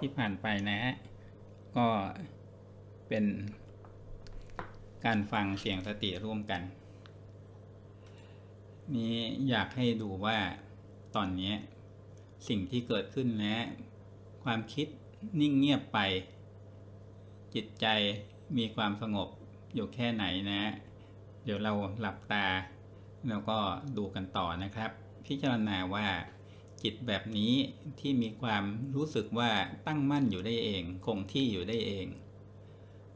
ที่ผ่านไปนะฮะ ก็เป็นการฟังเสียงสติร่วมกัน นี้อยากให้ดูว่าตอนนี้สิ่งที่เกิดขึ้นนะความคิดนิ่งเงียบไป จิตใจมีความสงบอยู่แค่ไหนนะ เดี๋ยวเราหลับตา แล้วก็ดูกันต่อนะครับ พิจารณาว่า จิตแบบนี้ที่มีความรู้สึกว่าตั้งมั่นอยู่ได้เอง คงที่อยู่ได้เอง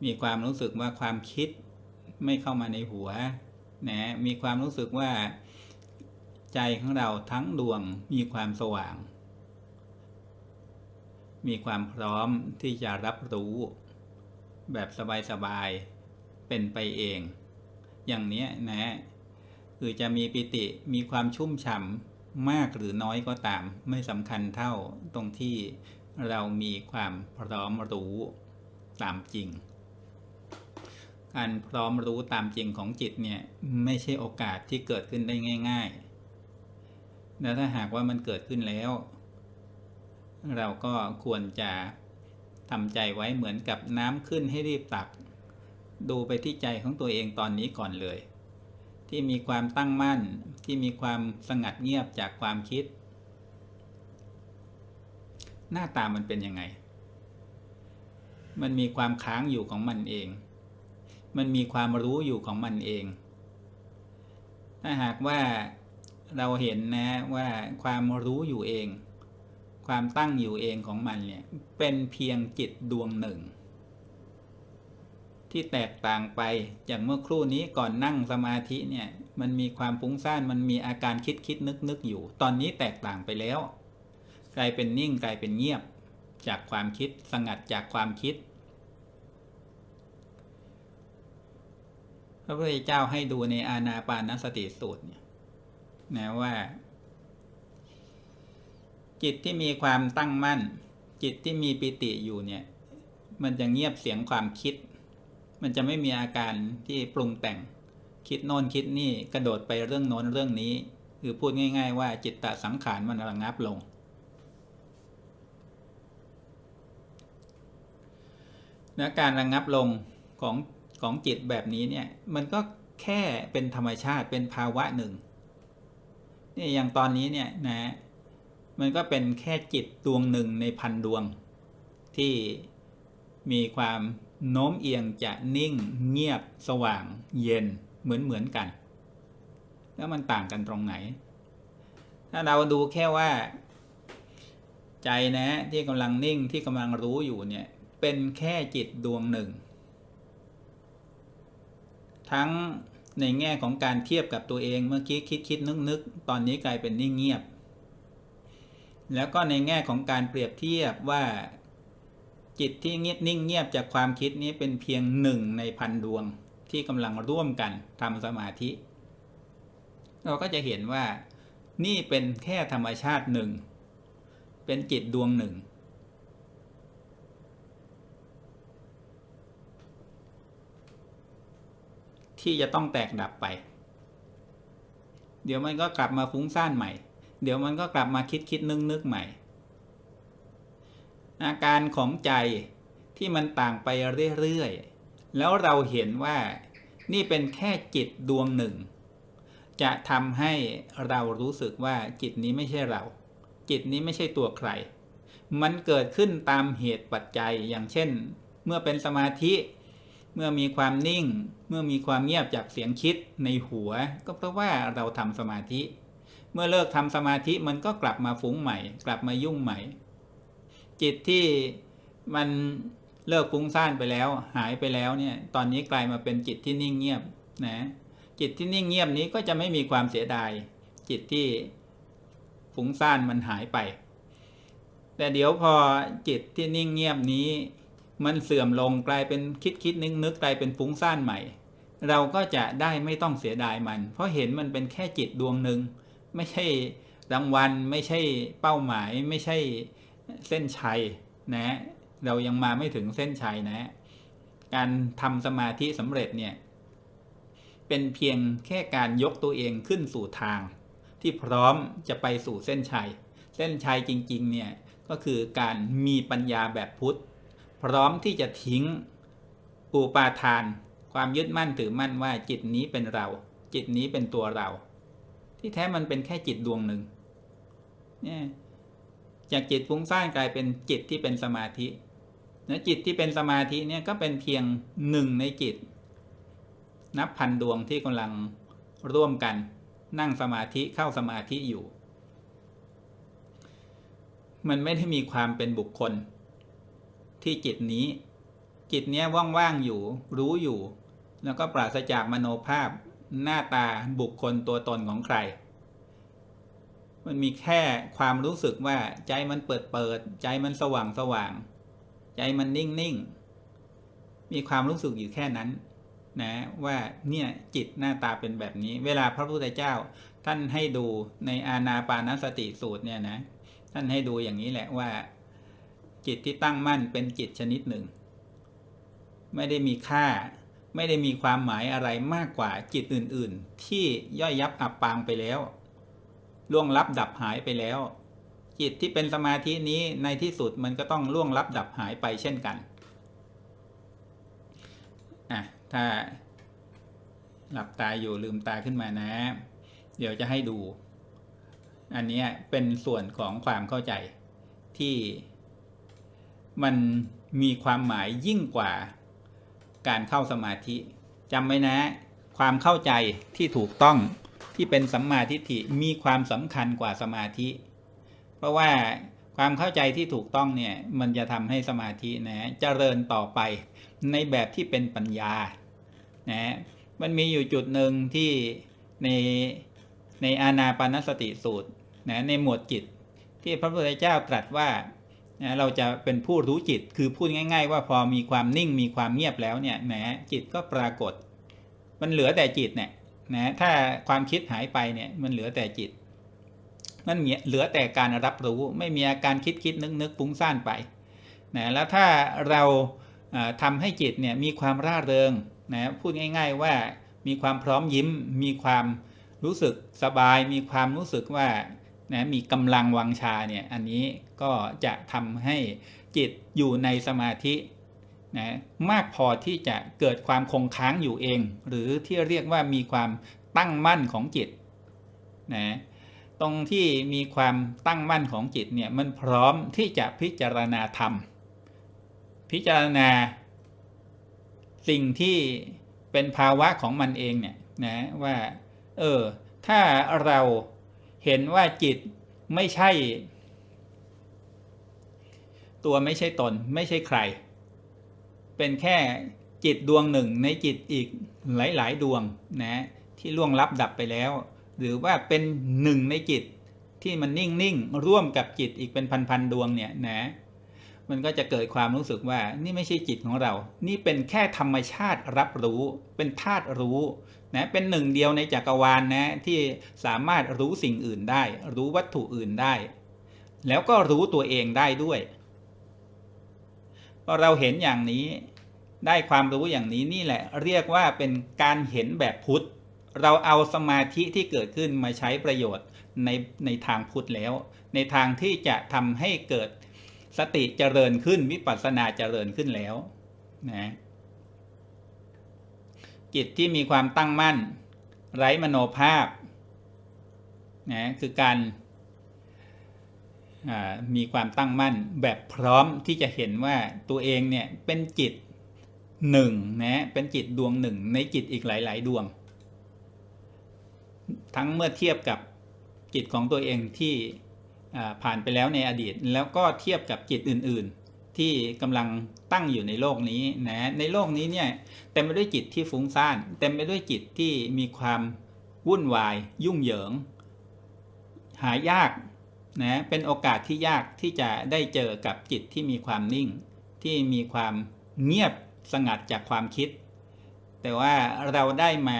มีความรู้สึกว่าความคิดไม่เข้ามาในหัวนะมีความรู้สึกว่า ใจของเราทั้งดวงมีความสว่าง มีความพร้อมที่จะรับรู้ แบบสบายๆเป็นไปเอง อย่างนี้นะคือจะมีปิติมีความชุ่มฉ่ำ มากหรือน้อยก็ตาม ไม่สำคัญเท่าตรงที่เรามีความพร้อมรู้ตามจริง การพร้อมรู้ตามจริงของจิตเนี่ยไม่ใช่โอกาสที่เกิดขึ้นได้ง่าย ๆ แล้วถ้าหากว่ามันเกิดขึ้นแล้ว เราก็ควรจะทำใจไว้เหมือนกับน้ำขึ้นให้รีบตัก ดูไปที่ใจของตัวเองตอนนี้ก่อนเลย ที่มีความตั้งมั่น ที่มีความสงัดเงียบจากความคิด หน้าตามันเป็นยังไง มันมีความค้างอยู่ของมันเอง มันมีความรู้อยู่ของมันเอง ถ้าหากว่าเราเห็นนะว่าความรู้อยู่เอง ความตั้งอยู่เองของมันเนี่ยเป็นเพียงจิตดวงหนึ่ง ที่แตกต่างไปจากเมื่อครู่นี้ก่อนนั่งสมาธิเนี่ยมันมีความฟุ้งซ่านมันมีอาการคิดคิดนึกนึกอยู่ ตอนนี้แตกต่างไปแล้ว กลายเป็นนิ่งกลายเป็นเงียบ จากความคิดสงัดจากความคิด พระพุทธเจ้าให้ดูในอานาปานสติสูตรเนี่ยนะว่า จิตที่มีความตั้งมั่น จิตที่มีปิติอยู่เนี่ย มันจะเงียบเสียงความคิด มันจะไม่มีอาการที่ปรุงแต่ง คิดโน่นคิดนี่กระโดดไปเรื่องโน้นเรื่องนี้ คือพูดง่าย ๆ ว่าจิตตสังขารมันระงับลง และการระงับลงของของจิตแบบนี้เนี่ยมันก็แค่เป็นธรรมชาติเป็นภาวะหนึ่งนี่อย่างตอนนี้เนี่ยนะมันก็เป็นแค่จิตดวงหนึ่งในพันดวงที่มีความ โน้มเอียงจะนิ่งเงียบสว่างเย็นเหมือนเหมือนกัน แล้วมันต่างกันตรงไหน ถ้าเราดูแค่ว่า ใจนะที่กำลังนิ่งที่กำลังรู้อยู่เนี่ยเป็นแค่จิตดวงหนึ่ง ทั้งในแง่ของการเทียบกับตัวเองเมื่อกี้คิดคิดนึกนึกตอนนี้กลายเป็นนิ่งเงียบ แล้วก็ในแง่ของการเปรียบเทียบว่า จิตที่เงียบนิ่งเงียบจากความคิดนี้เป็นเพียงหนึ่งในพันดวงที่กำลังร่วมกันทำสมาธิ เราก็จะเห็นว่านี่เป็นแค่ธรรมชาติหนึ่ง เป็นจิตดวงหนึ่ง ที่จะต้องแตกดับไป เดี๋ยวมันก็กลับมาฟุ้งซ่านใหม่ เดี๋ยวมันก็กลับมาคิดคิดนึกนึกใหม่ อาการของใจที่มันต่างไปเรื่อยๆ แล้วเราเห็นว่านี่เป็นแค่จิตดวงหนึ่ง จะทำให้เรารู้สึกว่าจิตนี้ไม่ใช่เรา จิตนี้ไม่ใช่ตัวใคร มันเกิดขึ้นตามเหตุปัจจัยอย่างเช่น เมื่อเป็นสมาธิเมื่อมีความนิ่ง เมื่อมีความเงียบจากเสียงคิดในหัว ก็เพราะว่าเราทำสมาธิ เมื่อเลิกทำสมาธิมันก็กลับมาฟุ้งใหม่ กลับมายุ่งใหม่ จิตที่มันเลิกฟุ้งซ่านไปแล้ว หายไปแล้วเนี่ย ตอนนี้กลายมาเป็นจิตที่นิ่งเงียบนะจิตที่นิ่งเงียบนี้ก็จะไม่มีความเสียดาย จิตที่ฟุ้งซ่านมันหายไป แต่เดี๋ยวพอจิตที่นิ่งเงียบนี้ มันเสื่อมลงกลายเป็นคิดคิดนึกนึกกลายเป็นฟุ้งซ่านใหม่ เราก็จะได้ไม่ต้องเสียดายมัน เพราะเห็นมันเป็นแค่จิตดวงหนึ่งไม่ใช่รางวัลไม่ใช่เป้าหมาย ไม่ใช่ เส้นชัยนะ เรายังมาไม่ถึงเส้นชัยนะ การทำสมาธิสำเร็จเนี่ยเป็นเพียงแค่การยกตัวเองขึ้นสู่ทาง ที่พร้อมจะไปสู่เส้นชัย เส้นชัยจริงๆเนี่ยก็ก็คือการมีปัญญาแบบพุทธ พร้อมที่จะทิ้งอุปาทาน ความยึดมั่นถือมั่นว่าจิตนี้เป็นเรา จิตนี้เป็นตัวเรา ที่แท้มันเป็นแค่จิตดวงหนึ่งเนี่ย จากจิตฟุ้งซ่านกลายเป็นจิตที่เป็นสมาธินะจิตที่เป็นสมาธิเนี่ยก็เป็นเพียงหนึ่งในจิต นับพันดวงที่กำลังร่วมกันนั่งสมาธิเข้าสมาธิอยู่ มันไม่ได้มีความเป็นบุคคล ที่จิตนี้ จิตเนี้ยว่างๆอยู่ รู้อยู่ แล้วก็ปราศจากมโนภาพ หน้าตาบุคคลตัวตนของใคร มันมีแค่ความรู้สึกว่าใจมันเปิดเปิด ใจมันสว่างสว่าง ใจมันนิ่งนิ่งมีความรู้สึกอยู่แค่นั้นนะว่าเนี่ยจิตหน้าตาเป็นแบบนี้ เวลาพระพุทธเจ้า ท่านให้ดูในอาณาปานสติสูตรเนี่ยนะ ท่านให้ดูอย่างนี้แหละว่า จิตที่ตั้งมั่นเป็นจิตชนิดหนึ่ง ไม่ได้มีค่า ไม่ได้มีความหมายอะไรมากกว่าจิตอื่น ๆ ที่ย่อยยับอับปางไปแล้ว ล่วงลับดับหายไปแล้ว จิตที่เป็นสมาธินี้ในที่สุดมันก็ต้องล่วงลับดับหายไปเช่นกันอะถ้าหลับตาอยู่ลืมตาขึ้นมานะ เดี๋ยวจะให้ดู อันนี้เป็นส่วนของความเข้าใจที่มันมีความหมายยิ่งกว่าการเข้าสมาธิจำไว้นะ ความเข้าใจที่ถูกต้อง ที่เป็นสัมมาทิฏฐิมีความสำคัญกว่าสมาธิ เพราะว่าความเข้าใจที่ถูกต้องเนี่ยมันจะทำให้สมาธินะเจริญต่อไปในแบบที่เป็นปัญญานะมันมีอยู่จุดหนึ่งที่ในในอานาปานสติสูตรนะในหมวดจิต ที่พระพุทธเจ้าตรัสว่านะเราจะเป็นผู้รู้จิตคือพูดง่าย ๆ ว่าพอมีความนิ่งมีความเงียบแล้วเนี่ยนะจิตก็ปรากฏ มันเหลือแต่จิตเนี่ย นะถ้าความคิดหายไปเนี่ยมันเหลือแต่จิต มันเหลือแต่การรับรู้ไม่มีอาการคิดคิดนึกนึกฟุ้งซ่านไปนะแล้วถ้าเราทำให้จิตเนี่ยมีความร่าเริงนะพูดง่าย ๆ ว่ามีความพร้อมยิ้ม มีความรู้สึกสบาย มีความรู้สึกว่านะมีกำลังวังชาเนี่ยอันนี้ก็จะทำให้จิตอยู่ในสมาธิ นะมากพอที่จะเกิดความคงค้างอยู่เอง หรือที่เรียกว่ามีความตั้งมั่นของจิตนะตรงที่มีความตั้งมั่นของจิตเนี่ยมันพร้อมที่จะพิจารณาธรรม พิจารณา สิ่งที่เป็นภาวะของมันเองเนี่ยนะว่าเออถ้าเราเห็นว่าจิตไม่ใช่ ตัวไม่ใช่ตน ไม่ใช่ใคร เป็นแค่จิตดวงหนึ่งในจิตอีกหลาย ๆ ดวงนะที่ล่วงลับดับไปแล้ว หรือว่าเป็นหนึ่งในจิตที่มันนิ่ง ๆ ร่วมกับจิตอีกเป็นพัน ๆ ดวงเนี่ยนะมันก็จะเกิดความรู้สึกว่านี่ไม่ใช่จิตของเรา นี่เป็นแค่ธรรมชาติรับรู้ เป็นธาตุรู้นะเป็นหนึ่งเดียวในจักรวาลนนะที่สามารถรู้สิ่งอื่นได้ รู้วัตถุอื่นได้ แล้วก็รู้ตัวเองได้ด้วย เราเห็นอย่างนี้ได้ความรู้อย่างนี้นี่แหละ เรียกว่าเป็นการเห็นแบบพุทธ เราเอาสมาธิที่เกิดขึ้นมาใช้ประโยชน์ในในทางพุทธแล้ว ในทางที่จะทำให้เกิดสติเจริญขึ้นวิปัสสนาเจริญขึ้นแล้วนะจิตที่มีความตั้งมั่น ไร้มโนภาพนะคือการ มีความตั้งมั่นแบบพร้อมที่จะเห็นว่าตัวเองเนี่ยเป็นจิตหนึ่งนะเป็นจิตดวงหนึ่งในจิตอีกหลาย ๆ ดวง ทั้งเมื่อเทียบกับจิตของตัวเองที่ผ่านไปแล้วในอดีต แล้วก็เทียบกับจิตอื่น ๆ ที่กำลังตั้งอยู่ในโลกนี้นะในโลกนี้เนี่ยเต็มไปด้วยจิตที่ฟุ้งซ่านเต็มไปด้วยจิตที่มีความวุ่นวาย ยุ่งเหยิง หายาก นะเป็นโอกาสที่ยากที่จะได้เจอกับจิตที่มีความนิ่ง ที่มีความเงียบสงัดจากความคิด แต่ว่าเราได้มา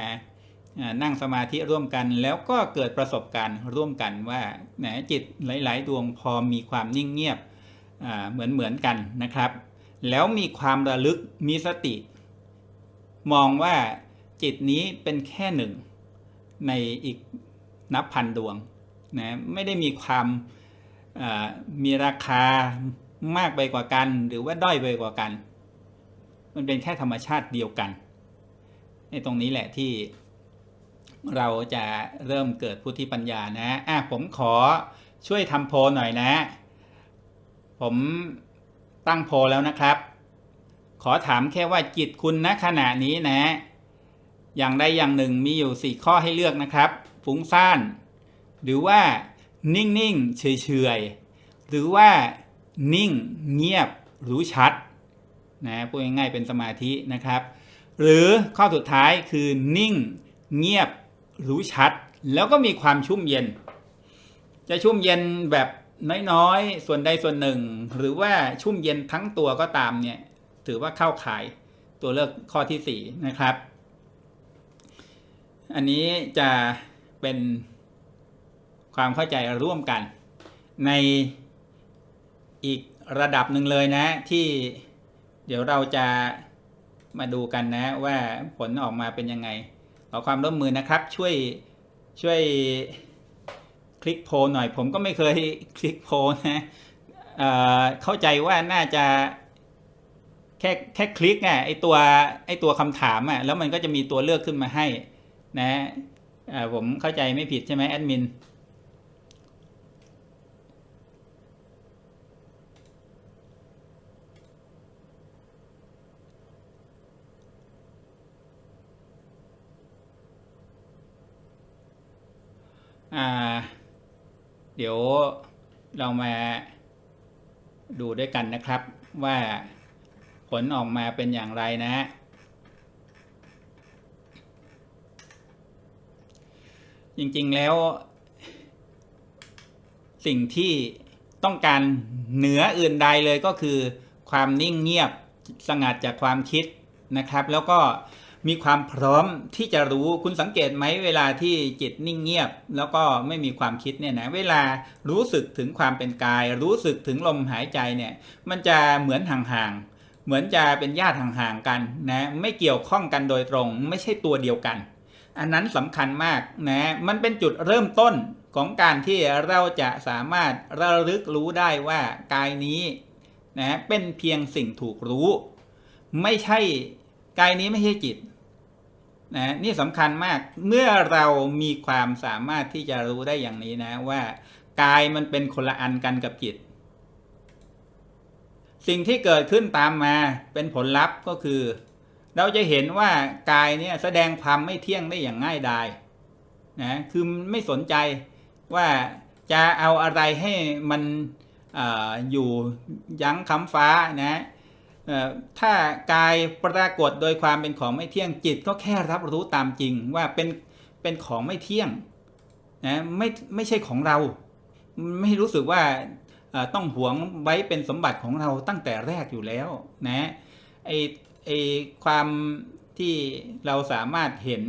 นั่งสมาธิร่วมกัน แล้วก็เกิดประสบการณ์ร่วมกันว่าแหนจิตหลาย ๆ ดวงพอมีความนิ่งเงียบเหมือนเหมือนกันนะครับ แล้วมีความระลึกมีสติ มองว่าจิตนี้เป็นแค่หนึ่งในอีกนับพันดวง นะไม่ได้มีความมีราคามากไปกว่ากัน หรือว่าด้อยไปกว่ากัน มันเป็นแค่ธรรมชาติเดียวกัน ในตรงนี้แหละที่เราจะเริ่มเกิดพุทธิปัญญานะอะผมขอช่วยทำโพลหน่อยนะ ผมตั้งโพลแล้วนะครับ ขอถามแค่ว่าจิตคุณณขณะนี้นะ อย่างใดอย่างหนึ่งมีอยู่สี่ข้อให้เลือกนะครับ ฟุ้งซ่าน หรือว่านิ่งๆเฉยๆหรือว่านิ่งเงียบรู้ชัดนะพูดง่ายๆเป็นสมาธินะครับ หรือข้อสุดท้ายคือนิ่งเงียบรู้ชัด แล้วก็มีความชุ่มเย็น จะชุ่มเย็นแบบน้อยๆ ส่วนใดส่วนหนึ่ง หรือว่าชุ่มเย็นทั้งตัวก็ตามเนี่ยถือว่าเข้าข่ายตัวเลือกข้อที่สี่นะครับ อันนี้จะเป็น ความเข้าใจร่วมกัน ในอีกระดับหนึ่งเลยนะ ที่เดี๋ยวเราจะมาดูกันนะ ว่าผลออกมาเป็นยังไงขอความร่วมมือนะครับ ช่วยช่วยคลิกโพลหน่อย ผมก็ไม่เคยคลิกโพลนะเเข้าใจว่าน่าจะแค่แค่คลิกอะไอตัวไอตัวคำถามอะแล้วมันก็จะมีตัวเลือกขึ้นมาให้นะผมเข้าใจไม่ผิดใช่ไหมแอดมิน เดี๋ยวเรามาดูด้วยกันนะครับว่าผลออกมาเป็นอย่างไรนะจริงๆแล้ว สิ่งที่ต้องการเหนืออื่นใดเลยก็คือ ความนิ่งเงียบสงัดจากความคิดนะครับ แล้วก็ มีความพร้อมที่จะรู้คุณสังเกตไหมเวลาที่จิตนิ่งเงียบ แล้วก็ไม่มีความคิดเนี่ยนะเวลารู้สึกถึงความเป็นกาย รู้สึกถึงลมหายใจเนี่ยมันจะเหมือนห่างๆเหมือนจะเป็นญาติห่างๆกันนะไม่เกี่ยวข้องกันโดยตรง ไม่ใช่ตัวเดียวกัน อันนั้นสำคัญมากนะมันเป็นจุดเริ่มต้นของการที่เราจะสามารถระลึกรู้ได้ว่ากายนี้นะเป็นเพียงสิ่งถูกรู้ ไม่ใช่กายนี้ไม่ใช่จิต นะนี่สำคัญมากเมื่อเรามีความสามารถที่จะรู้ได้อย่างนี้นะว่ากายมันเป็นคนละอันกันกับจิต สิ่งที่เกิดขึ้นตามมาเป็นผลลัพธ์ก็คือ เราจะเห็นว่ากายเนี่ยแสดงความไม่เที่ยงได้อย่างง่ายดายนะคือไม่สนใจว่าจะเอาอะไรให้มันออยู่ยั้งคำฟ้านะ ถ้ากายปรากฏโดยความเป็นของไม่เที่ยงจิตก็แค่รับรู้ตามจริงว่าเป็นเป็นของไม่เที่ยงนะไม่ไม่ใช่ของเรา ไม่รู้สึกว่าต้องหวงไว้เป็นสมบัติของเราตั้งแต่แรกอยู่แล้วนะไอไอความที่เราสามารถเห็น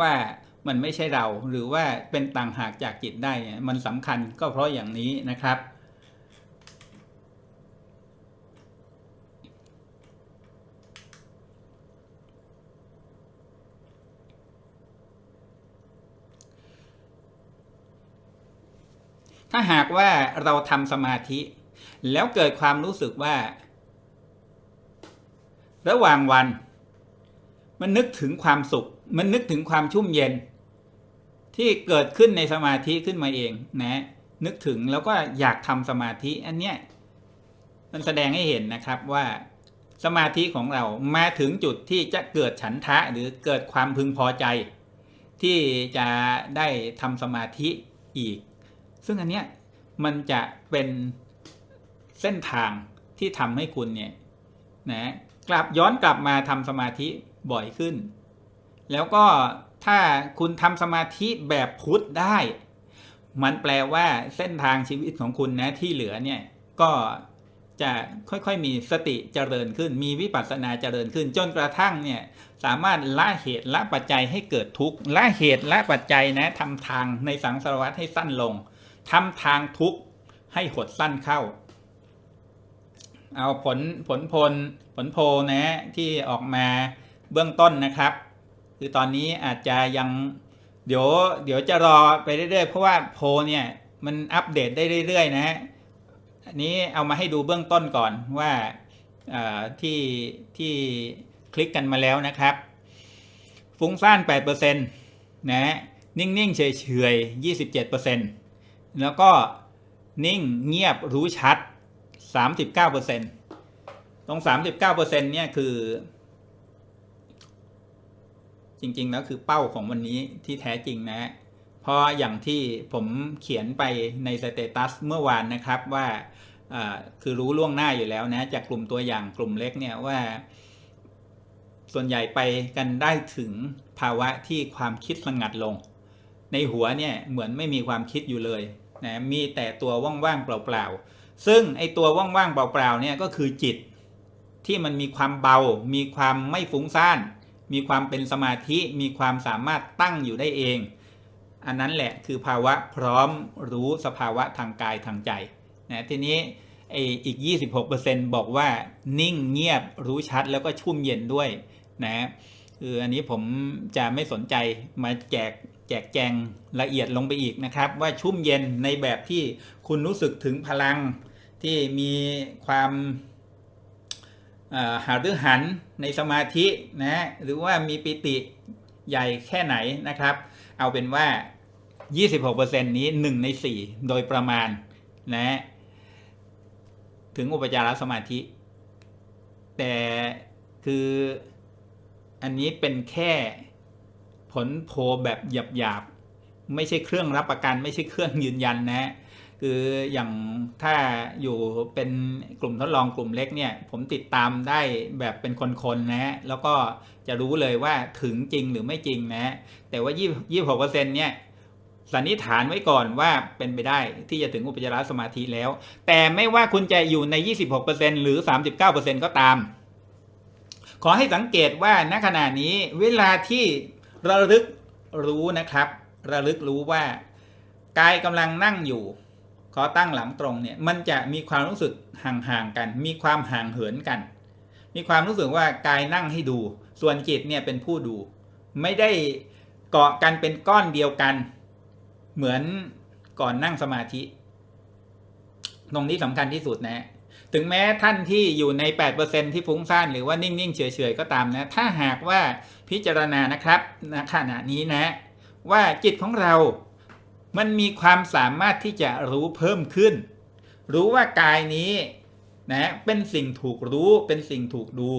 ว่ามันไม่ใช่เราหรือว่าเป็นต่างหากจากจิตได้เนี่ยมันสำคัญก็เพราะอย่างนี้นะครับ ถ้าหากว่าเราทำสมาธิ แล้วเกิดความรู้สึกว่า ระหว่างวัน มันนึกถึงความสุข มันนึกถึงความชุ่มเย็น ที่เกิดขึ้นในสมาธิขึ้นมาเองนะนึกถึงแล้วก็อยากทำสมาธิอันเนี้ยมันแสดงให้เห็นนะครับว่าสมาธิของเรามาถึงจุดที่จะเกิดฉันทะหรือเกิดความพึงพอใจ ที่จะได้ทำสมาธิอีก ซึ่งอันเนี้ยมันจะเป็นเส้นทางที่ทำให้คุณเนี่ยนะกลับย้อนกลับมาทำสมาธิบ่อยขึ้น แล้วก็ถ้าคุณทำสมาธิแบบพุทธได้ มันแปลว่าเส้นทางชีวิตของคุณนะที่เหลือเนี่ยก็จะค่อยๆมีสติเจริญขึ้น มีวิปัสสนาเจริญขึ้น จนกระทั่งเนี่ยสามารถละเหตุละปัจจัยให้เกิดทุกข์ละเหตุละปัจจัยนะทำทางในสังสารวัฏให้สั้นลง ทำทางทุกข์ให้หดสั้นเข้า เอาผลผลพลผลโพนะที่ออกมาเบื้องต้นนะครับ คือตอนนี้อาจจะยังเดี๋ยวเดี๋ยวจะรอไปเรื่อยๆ เพราะว่าโพเนี่ยมันอัปเดตได้เรื่อยๆ นะฮะอันนี้เอามาให้ดูเบื้องต้นก่อนว่าที่ที่คลิกกันมาแล้วนะครับ ฟุ้งซ่าน 8%นะฮะนิ่ง ๆ เฉยๆ27% แล้วก็นิ่งเงียบรู้ชัด 39%ตรง 39%เนี่ยคือ จริงๆแล้วคือเป้าของวันนี้ที่แท้จริงนะ เพราะอย่างที่ผมเขียนไปในสเตตัสเมื่อวานนะครับว่าคือรู้ล่วงหน้าอยู่แล้วนะ จากกลุ่มตัวอย่างกลุ่มเล็กเนี่ยว่า ส่วนใหญ่ไปกันได้ถึงภาวะที่ความคิดสงัดลง ในหัวเนี่ยเหมือนไม่มีความคิดอยู่เลย นะมีแต่ตัวว่างๆเปล่าๆ ซึ่งไอตัวว่างๆเปล่าๆเนี่ยก็คือจิตที่มันมีความเบา มีความไม่ฟุ้งซ่าน มีความเป็นสมาธิ มีความสามารถตั้งอยู่ได้เอง อันนั้นแหละคือภาวะพร้อมรู้สภาวะทางกายทางใจนะทีนี้ไออีก 26%บอกว่านิ่งเงียบรู้ชัดแล้วก็ชุ่มเย็นด้วยนะคืออันนี้ผมจะไม่สนใจมาแจก แจกแจงละเอียดลงไปอีกนะครับ ว่าชุ่มเย็นในแบบที่คุณรู้สึกถึงพลังที่มีความอ่าหารือหันในสมาธินะหรือว่ามีปิติใหญ่แค่ไหนนะครับ เอาเป็นว่า 26%นี้ 1 ใน 4 โดยประมาณนะถึงอุปจารสมาธิ แต่คืออันนี้เป็นแค่ ผลโพลแบบหยาบๆ ไม่ใช่เครื่องรับประกัน ไม่ใช่เครื่องยืนยันนะคืออย่างถ้าอยู่เป็นกลุ่มทดลองกลุ่มเล็กเนี่ย ผมติดตามได้แบบเป็นคนๆนะแล้วก็จะรู้เลยว่าถึงจริงหรือไม่จริงนะแต่ว่า20 26%เนี่ยสันนิษฐานไว้ก่อนว่าเป็นไปได้ที่จะถึงอุปจารสมาธิแล้ว แต่ไม่ว่าคุณจะอยู่ใน 26%หรือ 39%ก็ตาม ขอให้สังเกตว่าณขณะนี้เวลาที่ ระลึกรู้นะครับ ระลึกรู้ว่ากายกำลังนั่งอยู่ขอตั้งหลังตรงเนี่ยมันจะมีความรู้สึกห่างๆกัน มีความห่างเหินกัน มีความรู้สึกว่ากายนั่งให้ดู ส่วนจิตเนี่ยเป็นผู้ดู ไม่ได้เกาะกันเป็นก้อนเดียวกัน เหมือนก่อนนั่งสมาธิ ตรงนี้สำคัญที่สุดนะ ถึงแม้ท่านที่อยู่ใน 8%ที่ฟุ้งซ่านหรือว่านิ่ง ๆ เฉย ๆ ก็ตามนะ ถ้าหากว่า พิจารณานะครับณขณะนี้นะ ว่าจิตของเรา มันมีความสามารถที่จะรู้เพิ่มขึ้น รู้ว่ากายนี้นะเป็นสิ่งถูกรู้เป็นสิ่งถูกดู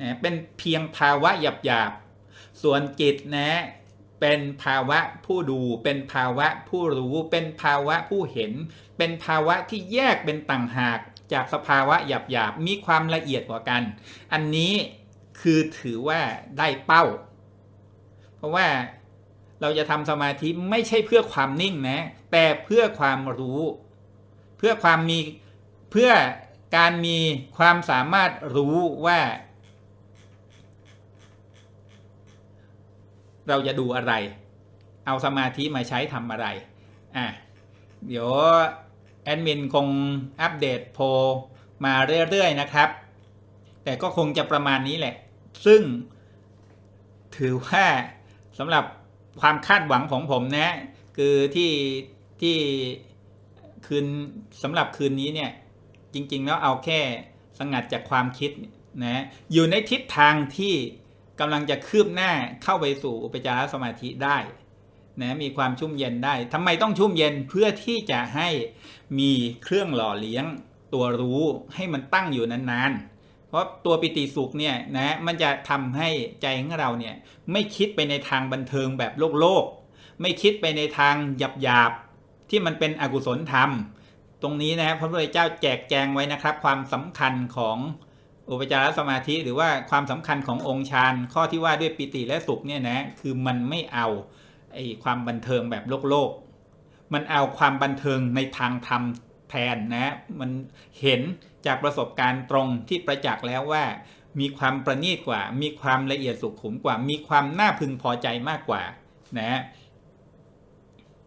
นะเป็นเพียงภาวะหยาบๆ ส่วนจิตนะเป็นภาวะผู้ดู เป็นภาวะผู้รู้ เป็นภาวะผู้เห็น เป็นภาวะที่แยกเป็นต่างหากจากสภาวะหยาบๆ มีความละเอียดกว่ากัน อันนี้ คือถือว่าได้เป้า เพราะว่าเราจะทำสมาธิไม่ใช่เพื่อความนิ่งนะ แต่เพื่อความรู้ เพื่อความมีเพื่อการมีความสามารถรู้ว่า เราจะดูอะไร เอาสมาธิมาใช้ทำอะไร อะ เดี๋ยวแอดมินคงอัปเดตโพลมาเรื่อย ๆ นะครับ แต่ก็คงจะประมาณนี้แหละ ซึ่งถือว่าสำหรับความคาดหวังของผมนะ คือที่ที่คืนสำหรับคืนนี้เนี่ย จริง ๆ แล้วเอาแค่สงัดจากความคิดนะอยู่ในทิศทางที่กำลังจะคืบหน้าเข้าไปสู่อุปจารสมาธิได้นะมีความชุ่มเย็นได้ทำไมต้องชุ่มเย็นเพื่อที่จะให้มีเครื่องหล่อเลี้ยงตัวรู้ให้มันตั้งอยู่นานๆ ราะตัวปิติสุขเนี่ยนะมันจะทำให้ใจของเราเนี่ยไม่คิดไปในทางบันเทิงแบบโลกโลก ไม่คิดไปในทางหยาบหยาบที่มันเป็นอกุศลธรรม ตรงนี้นะพระพุทธเจ้าแจกแจงไว้นะครับ ความสำคัญของอุปจารสมาธิหรือว่าความสำคัญขององค์ฌานข้อที่ว่าด้วยปิติและสุขเนี่ยนะคือมันไม่เอาไอ้ความบันเทิงแบบโลกโลก มันเอาความบันเทิงในทางธรรม ทนนะมันเห็นจากประสบการณ์ตรงที่ประจักษ์แล้วว่ามีความประณีตกว่า มีความละเอียดสุขุมกว่า มีความน่าพึงพอใจมากกว่านะ